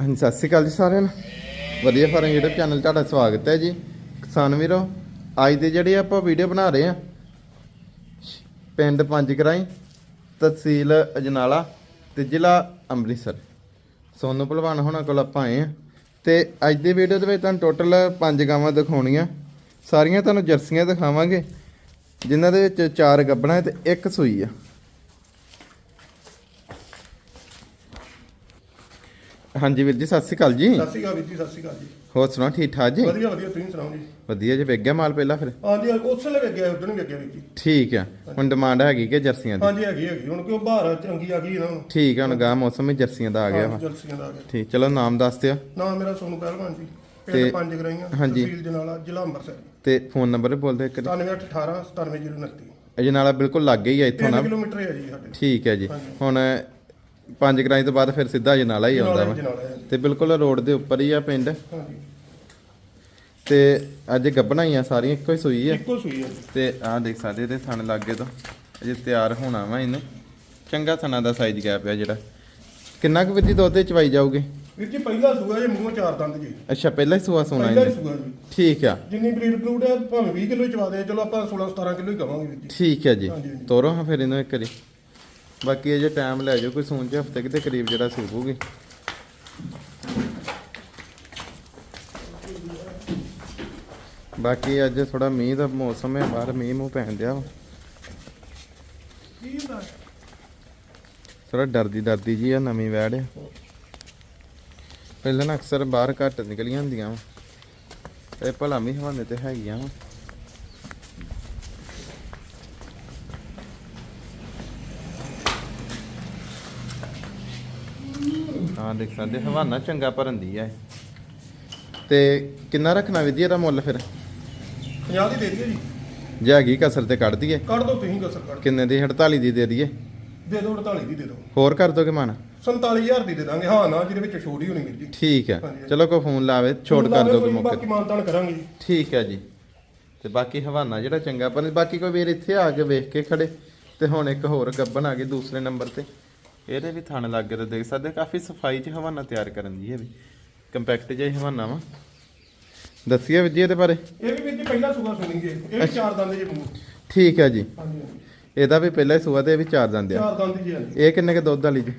ਹਾਂਜੀ, ਸਤਿ ਸ਼੍ਰੀ ਅਕਾਲ ਜੀ ਸਾਰਿਆਂ ਨੂੰ। ਵਧੀਆ ਫਾਰਮ YouTube ਚੈਨਲ ਤੁਹਾਡਾ ਸਵਾਗਤ ਹੈ ਜੀ। ਕਿਸਾਨ ਵੀਰੋ, ਅੱਜ ਦੇ ਜਿਹੜੇ ਆਪਾਂ ਵੀਡੀਓ ਬਣਾ ਰਹੇ ਆ ਪਿੰਡ ਪੰਜ ਕਰਾਈ ਤਹਿਸੀਲ ਅਜਨਾਲਾ ਤੇ ਜ਼ਿਲ੍ਹਾ ਅੰਮ੍ਰਿਤਸਰ। ਸੋਨੂ ਭਲਵਾਨ ਹੋਣਾ ਕੋਲ ਆਪਾਂ ਆਏ ਆ ਤੇ ਅੱਜ ਦੀ ਵੀਡੀਓ ਦੇ ਵਿੱਚ ਤੁਹਾਨੂੰ ਟੋਟਲ ਪੰਜ ਗਾਵਾਂ ਦਿਖਾਉਣੀਆਂ। ਸਾਰੀਆਂ ਤੁਹਾਨੂੰ ਜਰਸੀਆਂ ਦਿਖਾਵਾਂਗੇ, ਜਿਨ੍ਹਾਂ ਦੇ ਵਿੱਚ ਚਾਰ ਗੱਬਣਾ ਤੇ ਇੱਕ ਸੂਈ ਆ। ਹਾਂਜੀ ਵੀਰ ਜੀ ਸਤਿ ਸ਼੍ਰੀ ਅਕਾਲ ਜੀ। ਸਤਿ ਸ਼੍ਰੀ ਅਕਾਲ ਵੀਰ ਜੀ ਸਤਿ ਸ਼੍ਰੀ ਅਕਾਲ ਜੀ। ਹੋਰ ਸੁਣਾਓ ਠੀਕ ਠਾਕ ਜੀ? ਵਧੀਆ ਵਧੀਆ ਤੁਸੀਂ ਸੁਣਾਓ ਜੀ? ਵਧੀਆ ਜੀ ਵੇਖ ਗਿਆ ਮਾਲ ਪਹਿਲਾਂ ਫਿਰ? ਹਾਂਜੀ ਉਸ ਵੇਲੇ ਵੇਗਿਆ ਉਦੋਂ ਨਹੀਂ ਵੇਗਿਆ ਵੀਰ ਜੀ। ਠੀਕ ਆ ਹੁਣ ਡਿਮਾਂਡ ਹੈਗੀ ਕਿ ਜਰਸੀਆਂ ਦੀ? ਹਾਂਜੀ ਹੈਗੀ ਹੈਗੀ ਹੁਣ ਕਿਉਂ ਬਾਹਰ ਚੰਗੀ ਆ ਗਈ ਇਹਨਾਂ ਨੂੰ ਠੀਕ ਆ ਹੁਣ ਗਾ ਮੌਸਮ ਵਿੱਚ ਜਰਸੀਆਂ ਦਾ ਆ ਗਿਆ ਵਾ। ਜਲਸੀਆਂ ਦਾ ਆ ਗਿਆ। ਠੀਕ ਚਲੋ ਨਾਮ ਦੱਸ ਦਿਓ। ਨਾਮ ਮੇਰਾ ਸੋਨੂ ਪਹਿਲਵਾਨ ਜੀ ਤੇ- ਪੰਜ ਗਰਾਈਆਂ ਹਾਂਜੀ। ਤਹਿਸੀਲ ਜਨਾਲਾ ਜ਼ਿਲ੍ਹਾ ਅੰਮ੍ਰਿਤਸਰ। ਤੇ ਫੋਨ ਨੰਬਰ ਬੋਲ ਦਿਓ ਇੱਕ 9818 97029 ਅਜੇ ਨਾਲ ਬਿਲਕੁਲ ਲੱਗ ਹੀ ਆ ਇੱਥੋਂ 3 ਨਾ। ਕਿਲੋਮੀਟਰ ਹੈ ਜੀ ਸਾਡੇ। ਠੀਕ ਹੈ ਜੀ। ਹੁਣ ਪੰਜ ਗਰਾਈ ਤੋਂ ਬਾਅਦ ਫਿਰ ਸਿੱਧਾ ਅਜੇ ਨਾਲਾ ਹੀ ਆਉਂਦਾ ਜਨਾਲਾ ਵਾ। ਜਨਾਲਾ ਹੈ। ਤੇ ਬਿਲਕੁਲ ਰੋਡ ਦੇ ਉੱਪਰ ਹੀ ਆ ਪਿੰਡ। ਹਾਂਜੀ। ਤੇ ਅੱਜ ਗੱਬਣਾ ਹੀ ਆ ਸਾਰੀਆਂ ਇੱਕੋ ਹੀ ਸੂਈ ਆ। ਇੱਕੋ ਸੂਈ ਹੈ ਜੀ। ਤੇ ਆਹ ਦੇਖ ਸਕਦੇ ਤੇ ਥਣ ਲੱਗੇ ਤੋਂ। ਅਜੇ ਤਿਆਰ ਹੋਣਾ ਵਾ ਇਹਨੂੰ। ਚੰਗਾ ਥਣਾ ਦਾ ਸਾਈਜ਼ ਗਿਆ ਪਿਆ ਜਿਹੜਾ। ਕਿੰਨਾ ਕੁ ਵਿੱਧੀ ਦੁੱਧ ਚਵਾਈ ਜਾਊਗੀ? ਵੀਰ ਜੀ ਪਹਿਲਾ ਸੂਆ ਜੇ ਮੂੰਹੋਂ ਚਾਰ ਦੰਦ ਜੀ। ਅੱਛਾ ਪਹਿਲਾਂ ਹੀ ਸੂਆ ਸੋਣਾ ਪਹਿਲਾ ਹੀ ਇਹਨੇ। ਸੂਆ ਜੀ। ਠੀਕ ਆ। ਜਿੰਨੀ ਬਰੀਡ ਬਰੂਡ ਹੈ ਭਾਵੇਂ 20 ਕਿਲੋ ਚਵਾ ਦੇ ਚਲੋ ਆਪਾਂ 16 17 ਕਿਲੋ ਹੀ ਕਵਾਂਗੇ ਵੀਰ ਜੀ। ਠੀਕ ਹੈ ਜੀ। ਹਾਂਜੀ, ਹਾਂਜੀ। ਤੋਰੋ ਹਾਂ ਫਿਰ ਇਹਨੂੰ ਇੱਕ ਵਾਰੀ। ਬਾਕੀ ਅਜੇ ਟਾਈਮ ਲੈ ਜਾਓ, ਕੋਈ ਸੂਨ ਚ ਹਫ਼ਤੇ ਕਿਤੇ ਕਰੀਬ ਜਿਹੜਾ ਸੂਪੂਗੀ ਬਾਕੀ ਅੱਜ ਥੋੜਾ ਮੀਂਹ ਦਾ ਮੌਸਮ ਹੈ, ਬਾਹਰ ਮੀਂਹ ਮੂੰਹ ਪੈਣ ਦਿਆ ਵਾ। ਥੋੜਾ ਡਰਦੀ ਡਰਦੀ ਜੀ ਆ, ਨਵੀਂ ਵੈੜ ਪਹਿਲਾਂ ਨਾ ਅਕਸਰ ਬਾਹਰ ਘੱਟ ਨਿਕਲੀਆਂ ਹੁੰਦੀਆਂ ਵਾ। ਇਹ ਭਲਾ ਵੀ ਹਵਾਨੇ ਤੇ ਹੈਗੀਆਂ ਵਾ। ਹਾਂ ਦੇਖ ਸਕਦੇ ਹਵਾਨਾ ਚੰਗਾ ਭਰੰਦੀ ਆ ਇਹ। ਤੇ ਕਿੰਨਾ ਰੱਖਣਾ ਵਿਧੀ ਇਹਦਾ ਮੁੱਲ ਫਿਰ? 50 ਦੀ ਦੇ ਦਈਏ ਜੀ। ਜੇ ਹੈਗੀ ਕਸਰ ਤੇ ਕੱਢ ਦਈਏ। ਕੱਢ ਦੋ ਤੁਸੀਂ ਕਸਰ ਕੱਢ ਕਿੰਨੇ ਦੀ? 48 ਦੀ ਦੇ ਦਈਏ। ਦੇ ਦਿਓ 48 ਦੀ ਦੇ ਦਿਓ ਹੋਰ ਕਰ ਦੋਗੇ ਮਨ? 47000 ਦੀ ਦੇ ਦਾਂਗੇ। ਹਾਂ ਨਾ ਜਿਹਦੇ ਵਿੱਚ ਛੋੜ ਹੀ ਹੋਣੀ ਵੀਰ ਜੀ। ਠੀਕ ਹੈ ਹਾਂਜੀ। ਚਲੋ ਕੋਈ ਫੋਨ ਲਾਵੇ ਛੋਟ ਕਰ ਦੋਗੇ ਮੌਕੇ ਬਾਕੀ ਮਾਨਤਾਨ ਕਰਾਂਗੇ ਜੀ। ਠੀਕ ਹੈ ਜੀ। ਤੇ ਬਾਕੀ ਹਵਾਨਾ ਜਿਹੜਾ ਚੰਗਾ ਪਰ ਬਾਕੀ ਕੋਈ ਵੀਰ ਇੱਥੇ ਆ ਕੇ ਵੇਖ ਕੇ ਖੜੇ ਤੇ ਹੁਣ ਇੱਕ ਹੋਰ ਗੱਬਨ ਆ ਗਈ ਦੂਸਰੇ ਨੰਬਰ ਤੇ। ਇਹਦੇ ਵੀ ਥਣ ਲੱਗ ਗਏ ਤੇ ਦੇਖ ਸਕਦੇ ਕਾਫੀ ਸਫ਼ਾਈ ਚ ਹਵਾਨਾ ਤਿਆਰ ਕਰਨ ਦੀ ਹੈ ਵੀ। ਕੰਪੈਕਟ ਜਿਹਾ ਹਵਾਨਾ ਵਾ। ਦੱਸਿਆ ਵੀ ਜੀ ਇਹਦੇ ਬਾਰੇ। ਇਹ ਵੀ ਵੀਰ ਜੀ ਪਹਿਲਾ ਸੂਆ ਸੁਣੀਗੇ ਇਹ ਵੀ ਚਾਰ ਦੰਦ ਜੀ ਮੂੰਹ ਠੀਕ ਹੈ ਜੀ। ਹਾਂਜੀ ਹਾਂਜੀ। ਇਹਦਾ ਵੀ ਪਹਿਲਾ ਹੀ ਸੂਆ ਤੇ ਇਹ ਵੀ ਚਾਰ ਦੰਦ ਆ। ਚਾਰ ਦੰਦ ਜੀ। ਹਾਂਜੀ ਇਹ ਕਿੰਨੇ ਕੇ ਦੁੱਧ ਵਾਲੀ ਜੀ?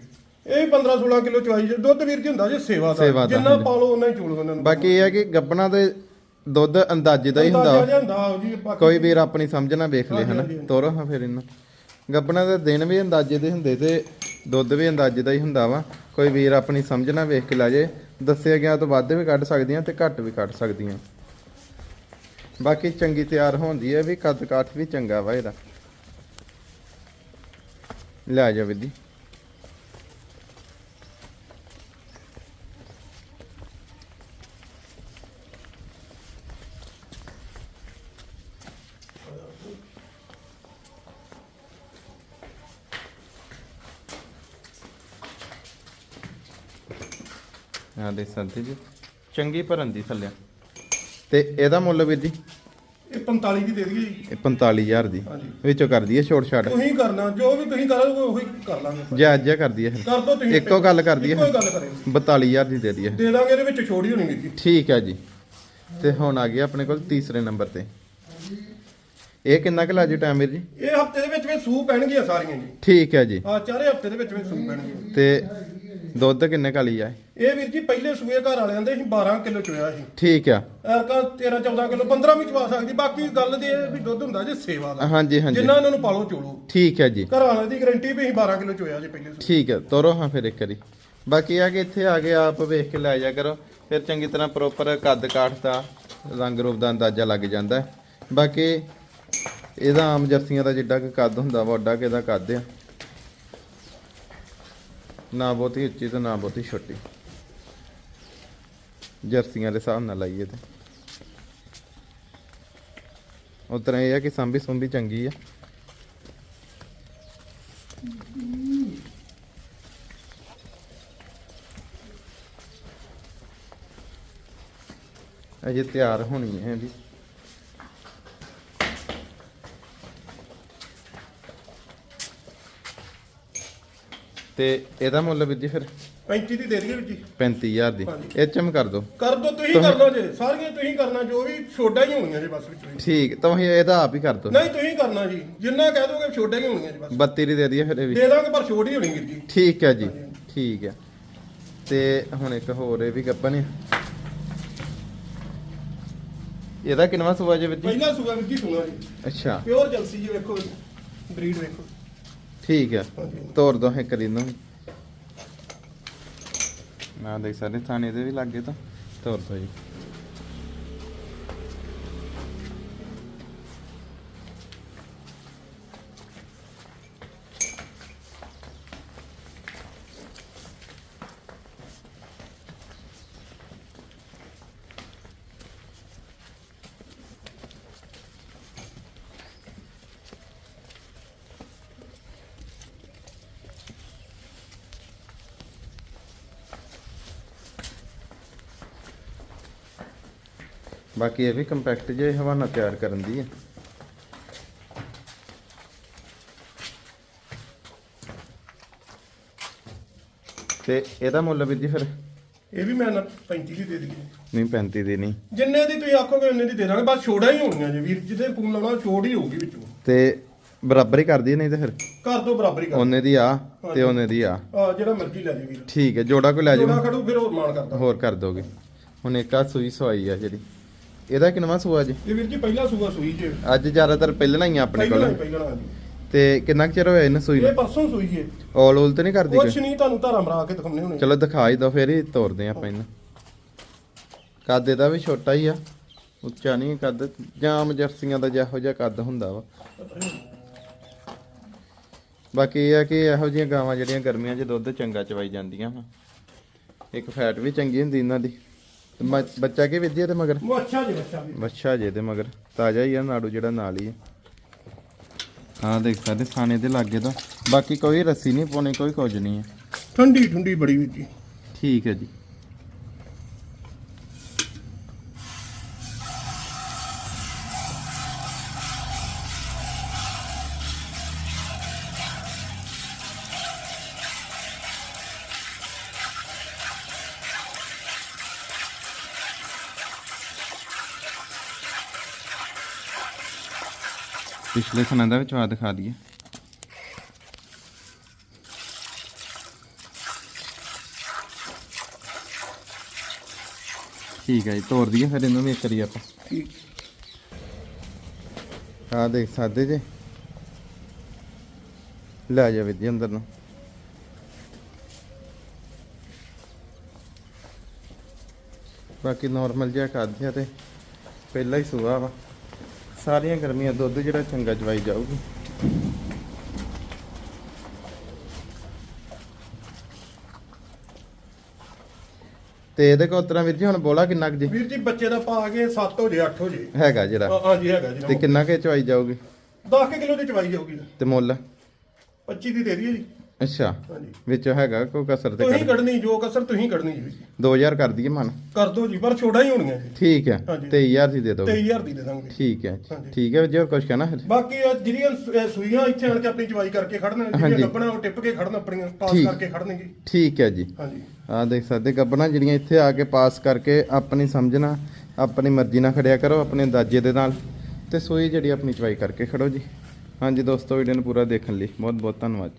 ਇਹ 15 16 ਕਿਲੋ ਚਵਾਈ ਜੀ। ਦੁੱਧ ਵੀਰ ਜੀ ਹੁੰਦਾ ਜੀ ਸੇਵਾ ਦਾ। ਸੇਵਾ ਦਾ, ਜਿੰਨਾ ਹਾਂਜੀ। ਪਾਲੋ ਉਹਨਾਂ ਹੀ ਚੋਲੋ ਉਹਨਾਂ ਨੂੰ। ਬਾਕੀ ਇਹ ਹੈ ਕਿ ਗੱਬਣਾ ਦੇ ਦੁੱਧ ਅੰਦਾਜ਼ੇ ਦਾ ਹੀ ਹੁੰਦਾ ਵਾ। ਜੀ ਬਾਕੀ ਕੋਈ ਵੀਰ ਆਪਣੀ ਸਮਝ ਨਾਲ ਵੇਖ ਲੇ ਹਾਂਜੀ, ਹਨਾ? ਹਾਂਜੀ, ਹਾਂਜੀ। ਤੋਰੋ ਹਾਂ ਫਿਰ ਇਹਨੂੰ। ਗੱਬਣਾ ਦੇ ਦਿਨ ਵੀ ਅੰਦਾਜ਼ੇ ਦੇ ਹੁੰਦੇ ਤੇ ਦੁੱਧ ਵੀ ਅੰਦਾਜ਼ੇ ਦਾ ਹੀ ਹੁੰਦਾ ਵਾ। ਕੋਈ ਵੀਰ ਆਪਣੀ ਸਮਝ ਨਾਲ ਵੇਖ ਕੇ ਲਾ ਜੇ। ਦੱਸਿਆ ਗਿਆ ਤੋਂ ਵੱਧ ਵੀ ਕੱਢ ਸਕਦੀਆਂ ਤੇ ਘੱਟ ਵੀ ਕੱਢ ਸਕਦੀਆਂ। ਬਾਕੀ ਚੰਗੀ ਤਿਆਰ ਹੁੰਦੀ ਹੈ ਵੀ ਕੱਦ ਕਾਠ ਵੀ ਚੰਗਾ ਵਾ ਇਹਦਾ। ਲੈ ਜਾ ਵਿਧੀ ਆ ਦੇ ਸਕਦੇ ਜੀ। ਚੰਗੀ ਭਰਨ ਦੀ ਥੱਲੇ। ਤੇ ਇਹਦਾ ਮੁੱਲ ਵੀਰ ਜੀ? ਇਹ 45 ਦੀ ਦੇ ਦਈਏ ਜੀ। ਇਹ 45000 ਦੀ। ਹਾਂਜੀ। ਵਿੱਚੋਂ ਕਰ ਦਈਏ ਛੋਟ ਛਾਟ? ਤੁਸੀਂ ਕਰਨਾ ਜੋ ਵੀ ਤੁਸੀਂ ਕਰੋਗੇ ਉਹੀ ਕਰ ਲਾਂਗੇ ਜਾਇਜ਼ ਜਿਹਾ ਕਰ ਦਈਏ। ਫਿਰ ਕਰ ਦੋ ਤੁਸੀਂ ਇੱਕੋ ਗੱਲ ਕਰ ਦਈਏ। ਇੱਕੋ ਹੀ ਗੱਲ ਕਰੇ 42000 ਦੀ ਦੇ ਦਈਏ। ਦੇ ਦਾਂਗੇ ਇਹਦੇ ਵਿੱਚ ਛੋੜ ਹੀ ਹੋਣੀ ਵੀਰ ਜੀ। ਠੀਕ ਹੈ ਜੀ। ਤੇ ਹੁਣ ਆ ਗਿਆ ਆਪਣੇ ਕੋਲ ਤੀਸਰੇ ਨੰਬਰ ਤੇ। ਇਹ ਕਿੰਨਾ ਕੁ ਲਾਜੂ ਟਾਈਮ ਵੀਰ ਜੀ? ਇਹ ਹਫ਼ਤੇ ਦੇ ਵਿੱਚ ਵਿੱਚ ਸੂ ਪੈਣਗੀਆਂ ਸਾਰੀਆਂ ਜੀ। ਠੀਕ ਹੈ ਜੀ। ਆ ਚਾਰੇ ਹਫ਼ਤੇ ਦੇ ਵਿੱਚ ਵਿੱਚ ਸੂ ਪੈਣਗੀਆਂ। ਤੇ ਦੁੱਧ ਕਿੰਨੇ ਕਾਲੀ ਆ? ਇਹ ਵੀਰ ਜੀ ਪਹਿਲੇ ਸੂਏ ਘਰ ਵਾਲਿਆਂ ਦੇ ਅਸੀਂ 12 ਕਿਲੋ ਚੋਇਆ ਸੀ। ਠੀਕ ਆ। ਐਰਕਾ 13 14 ਕਿਲੋ 15 ਵੀ ਚਵਾ ਸਕਦੀ ਬਾਕੀ ਗੱਲ ਦੀ ਇਹ ਵੀ ਦੁੱਧ ਹੁੰਦਾ ਜੇ ਸੇਵਾ ਦਾ। ਹਾਂਜੀ ਹਾਂਜੀ। ਜਿੰਨਾ ਇਹਨਾਂ ਨੂੰ ਪਾਲੋ ਚੋਲੋ। ਠੀਕ ਹੈ ਜੀ। ਘਰ ਵਾਲਿਆਂ ਦੀ ਗਾਰੰਟੀ ਵੀ ਅਸੀਂ 12 ਕਿਲੋ ਚੋਇਆ ਜੇ ਪਹਿਲੇ ਸੂਏ। ਠੀਕ ਹੈ ਤੋਰੋ ਹਾਂ ਫਿਰ ਇੱਕ ਵਾਰੀ। ਬਾਕੀ ਆ ਕਿ ਇੱਥੇ ਆ ਕੇ ਆਪ ਵੇਖ ਕੇ ਲੈ ਜਾ ਕਰੋ ਫਿਰ ਚੰਗੀ ਤਰ੍ਹਾਂ ਪ੍ਰੋਪਰ ਕੱਦ ਕਾਠ ਦਾ ਰੰਗ ਰੂਪ ਦਾ ਅੰਦਾਜ਼ਾ ਲੱਗ ਜਾਂਦਾ ਹੈ। ਬਾਕੀ ਇਹਦਾ ਆਮ ਜਰਸੀਆਂ ਦਾ ਜਿੱਡਾ ਕਿ ਕੱਦ ਹੁੰਦਾ ਵਾ ਓਡਾ ਕਿ ਇਹਦਾ ਕੱਦ ਆ। ਨਾ ਬਹੁਤੀ ਉੱਚੀ ਤੇ ਨਾ ਬਹੁਤੀ ਛੋਟੀ। ਜਰਸੀਆਂ ਦੇ ਹਿਸਾਬ ਨਾਲ ਲਾਈਏ ਤੇ। ਉਤਰਾ ਇਹ ਆ ਕਿ ਸੰਭੀ ਸੁੰਭੀ ਚੰਗੀ ਆ। ਅਜੇ ਤਿਆਰ ਹੋਣੀ ਹੈ ਇਹਦੀ। ਤੇ ਇਹਦਾ ਮੁੱਲ ਵੀਰ ਜੀ ਫਿਰ? 35 ਦੀ ਦੇ ਦਈਏ ਵੀਰ ਜੀ 35000 ਦੀ। ਹਾਂਜੀ। ਇਹ ਚ ਮੈਂ ਕਰ ਦੋ। ਕਰ ਦੋ ਤੁਸੀਂ ਕਰਨਾ ਜੇ। ਸਾਰੀਆਂ ਤੁਸੀਂ ਕਰਨਾ ਜੋ ਵੀ ਛੋਟਾ ਹੀ ਹੋਣੀਆਂ ਜੇ ਬਸ ਵਿੱਚ ਵੀ। ਠੀਕ ਤੁਸੀਂ ਇਹਦਾ ਆਪ ਹੀ ਕਰ ਦੋ। ਨਹੀਂ ਤੁਸੀਂ ਕਰਨਾ ਜੀ। ਜਿੰਨਾ ਕਹਿ ਦੋਗੇ ਛੋਟਾ ਹੀ ਹੋਣੀਆਂ ਜੀ ਬਸ। 32 ਦੀ ਦੇ ਦਈਏ ਫਿਰ ਇਹ ਵੀ। ਦੇ ਦਾਂਗੇ ਪਰ ਛੋਟੀ ਹੀ ਹੋਣੀ ਵੀਰ ਜੀ। ਠੀਕ ਹੈ ਜੀ। ਠੀਕ ਹੈ। ਤੇ ਹੁਣ ਇੱਕ ਹੋਰ ਇਹ ਵੀ ਗੱਪਨ ਹੈ ਇਹਦਾ ਕਿੰਨਵਾ ਸੂਆ ਜੇ ਜੀ? ਪਹਿਲਾ ਸੂਆ ਵੀਰ ਜੀ ਸੁਣਾ ਜੀ। ਅੱਛਾ। ਪਿਓਰ ਜਲਸੀ ਜੀ ਵੇਖੋ ਬਰੀਡ ਵੇਖੋ। ਠੀਕ ਹੈ। ਹਾਂਜੀ। ਤੋਰ ਦੋ ਹੈ ਕਰੀ ਨੂੰ। ਨਾ ਦੇਖ ਸਕਦੇ ਥਾਣੇ ਦੇ ਵੀ ਲੱਗੇ ਤਾਂ। ਤੋਰ ਦੋ ਜੀ। ਬਾਕੀ ਇਹ ਵੀ ਕੰਪੈਕਟ ਜੇ ਹਵਾਨਾ ਤਿਆਰ ਕਰਨ ਦੀ ਹੈ। ਤੇ ਇਹਦਾ ਮੁੱਲ ਵੀਰ ਜੀ ਫਿਰ? ਇਹ ਵੀ ਮੈਂ ਨਾ 35 ਦੀ ਦੇ ਦਈਏ ਨਹੀਂ 35 ਦੀ ਨਹੀਂ। ਜਿੰਨੇ ਦੀ ਤੁਸੀਂ ਆਖੋਗੇ ਉਹਨੇ ਦੀ ਦੇ ਦਾਂਗੇ। ਬਸ ਛੋੜਾ ਹੀ ਹੋਣੀਆਂ ਜੇ ਵੀਰ ਜਿਹਦੇ ਫੋਨ ਲਾਉਣਾ ਛੋੜ ਹੀ ਹੋਊਗੀ ਵਿੱਚੋਂ। ਤੇ ਬਰਾਬਰ ਕਰਦੀ ਨਹੀਂ ਤੇ ਫਿਰ? ਕਰ ਦੋ ਬਰਾਬਰੀ ਕਰ ਉਹਨੇ ਦੀ ਆ ਤੇ ਉਹਨੇ ਦੀ ਆ। ਆ ਜਿਹੜਾ ਮਰਜ਼ੀ ਲੈ ਜੀ ਵੀਰ। ਠੀਕ ਹੈ ਜੋੜਾ ਕੋਈ ਲੈ ਜੋੜਾ ਜਾਓ ਖੜੂ ਫਿਰ ਹੋਰ ਮਾਨ ਕਰਦਾ। ਹੋਰ ਕਰ ਦੋਗੇ। ਹੁਣ ਇੱਕ ਆ ਸੂਈ ਸਵਾਈ ਆ ਜਿਹੜੀ। ਇਹਦਾ ਕਿੰਨਵਾ ਸੂਆ ਜੀ? ਇਹ ਵੀਰ ਜੀ ਪਹਿਲਾ ਸੂਆ ਸੂਈ ਜੇ ਅੱਜ ਜ਼ਿਆਦਾਤਰ ਪਹਿਲਾਂ ਹੀ ਆ ਆਪਣੇ ਪਹਿਲਾਂ ਕੋਲ। ਪਹਿਲਾਂ ਜੀ। ਤੇ ਕਿੰਨਾ ਕੁ ਚਿਰ ਹੋਇਆ ਇਹਨੂੰ ਸੂਈ ਇਹ ਨੂੰ ਪਰਸੋਂ ਸੂਈ ਜੇ ਔਲ ਔਲ ਤੇ ਨਹੀਂ ਕਰਦੀ ਕੋਈ? ਕੁਛ ਨਹੀਂ ਤੁਹਾਨੂੰ ਧਾਰਾ ਮਰਾ ਕੇ ਦਿਖਾਉਣੇ ਹੋਣੇ। ਚਲੋ ਦਿਖਾ ਹੀ ਦੋ ਫੇਰ ਹੀ ਤੋਰਦੇ ਆਪਾਂ ਇਹਨੂੰ। ਕੱਦ ਇਹਦਾ ਵੀ ਛੋਟਾ ਹੀ ਆ। ਉੱਚਾ ਨਹੀਂ ਕੱਦ। ਜਾਮ ਜਰਸੀਆਂ ਦਾ ਜਿਹੋ ਜਿਹਾ ਕੱਦ ਹੁੰਦਾ ਵਾ। ਬਾਕੀ ਇਹ ਆ ਕਿ ਇਹੋ ਜਿਹੀਆਂ ਗਾਵਾਂ ਜਿਹੜੀਆਂ ਗਰਮੀਆਂ 'ਚ ਦੁੱਧ ਚੰਗਾ ਚਵਾਈ ਜਾਂਦੀਆਂ ਵਾ। ਇੱਕ ਫੈਟ ਵੀ ਚੰਗੀ ਹੁੰਦੀ ਇਹਨਾਂ ਦੀ। ਤੇ ਮ- ਬੱਚਾ ਕੀ ਵਿਧੀ ਤੇ ਮਗਰ? ਉਹ ਅੱਛਾ ਜੀ ਅੱਛਾ ਵੀ। ਬੱਚਾ ਜੇ ਦੇ ਮਗਰ। ਤਾਜ਼ਾ ਹੀ ਆ ਨਾੜੂ ਜਿਹੜਾ ਨਾਲ ਹੀ ਆ। ਹਾਂ ਦੇਖ ਸਕਦੇ ਥਾਣੇ ਦੇ ਲਾਗੇ ਤਾਂ ਬਾਕੀ ਕੋਈ ਰੱਸੀ ਨਹੀਂ ਪਾਉਣੀ ਕੋਈ ਕੁਝ ਨਹੀਂ ਹੈ ਠੰਡੀ ਠੰਡੀ ਬੜੀ ਵੀਰ ਜੀ ਠੀਕ ਹੈ ਜੀ। ਪਿਛਲੇ ਸਨਾਂ ਦਾ ਵਿੱਚ ਆ ਦਿਖਾ ਦਈਏ। ਠੀਕ ਹੈ ਜੀ ਤੋੜ ਦਈਏ ਫਿਰ ਇਹਨੂੰ ਵੀ ਇੱਕ ਵਾਰੀ ਆਪਾਂ। ਠੀਕ ਆ ਦੇਖ ਸਕਦੇ ਜੇ। ਲੈ ਜਾ ਜੀ ਅੰਦਰ ਨੂੰ। ਬਾਕੀ ਨਾਰਮਲ ਜਿਹਾ ਖਾਧਿਆ ਤੇ ਪਹਿਲਾ ਹੀ ਸੁਆ ਵਾ। ਸਾਰੀਆਂ ਗਰਮੀਆਂ ਦੁੱਧ ਜਿਹੜਾ ਚੰਗਾ ਚਵਾਈ ਜਾਊਗੀ। ਤੇ ਇਹਦੇ ਕੋ ਉਤਰਾ ਵੀਰ ਜੀ ਹੁਣ ਬੋਲਾ ਕਿੰਨਾ ਕੁ ਜੀ? ਵੀਰ ਜੀ ਬੱਚੇ ਦਾ ਪਾ ਕੇ 7 ਹੋ ਜੇ 8 ਹੋ ਜੇ। ਹੈਗਾ ਜਿਹੜਾ। ਹਾਂ ਹਾਂ ਜੀ ਹੈਗਾ ਜੀ ਤੇ ਕਿੰਨਾ ਕੇ ਚਵਾਈ ਜਾਊਗੀ? 10 ਕਿਲੋ ਦੀ ਚਵਾਈ ਜਾਊਗੀ। ਤੇ ਮੁੱਲ? 25 ਦੀ ਦੇ ਦਈਏ ਜੀ। ਅੱਛਾ। ਹਾਂਜੀ। ਵਿੱਚ ਹੈਗਾ ਕੋਈ ਕਸਰ ਤੇ ਤੁਸੀਂ ਕਰ ਕੱਢਣੀ ਜੋ ਕਸਰ ਤੁਸੀਂ ਕੱਢਣੀ ਜੀ। ਵੀਰ ਜੀ 2000 ਕਰ ਦਈਏ ਮਨ? ਕਰ ਦੋ ਜੀ ਪਰ ਛੋੜਾ ਹੀ ਹੋਣੀਆਂ ਜੀ। ਠੀਕ ਹੈ ਹਾਂਜੀ। 23000 ਦੀ ਦੇ ਦੋ 23000 ਦੀ ਦੇ ਦਾਂਗੇ। ਠੀਕ ਹੈ। ਹਾਂਜੀ। ਠੀਕ ਹੈ ਜੀ ਹੋਰ ਕੁਝ ਕਹਿਣਾ ਫਿਰ ਬਾਕੀ ਇਹ ਜਿਹੜੀਆਂ ਸ- ਇਹ ਸੂਈਆਂ ਇੱਥੇ ਆਣ ਕੇ ਆਪਣੀ ਚਵਾਈ ਕਰਕੇ ਖੜਨ ਹਾਂਜੀ। ਜਿਹੜੀਆਂ ਗੱਬਣਾ ਉਹ ਟਿੱਪ ਕੇ ਖੜਨ ਆਪਣੀਆਂ ਪਾਸ ਠੀਕ। ਕਰਕੇ ਖੜਨਗੇ। ਠੀਕ ਹੈ ਜੀ। ਹਾਂਜੀ। ਆ ਦੇਖ ਸਕਦੇ ਗੱਬਣਾ ਜਿਹੜੀਆਂ ਇੱਥੇ ਆ ਕੇ ਪਾਸ ਕਰਕੇ ਆਪਣੀ ਸਮਝਣਾ ਆਪਣੀ ਮਰਜ਼ੀ ਨਾਲ ਖੜਿਆ ਕਰੋ ਆਪਣੇ ਅੰਦਾਜ਼ੇ ਦੇ ਨਾਲ। ਤੇ ਸੋਈ ਜਿਹੜੀ ਆਪਣੀ ਚਵਾਈ ਕਰਕੇ ਖੜੋ ਜੀ। ਹਾਂਜੀ ਦੋਸਤੋ ਵੀਡੀਓ ਨੂੰ ਪੂਰਾ ਦੇਖਣ ਲਈ ਬਹੁਤ ਬਹੁਤ ਧੰਨਵਾਦ।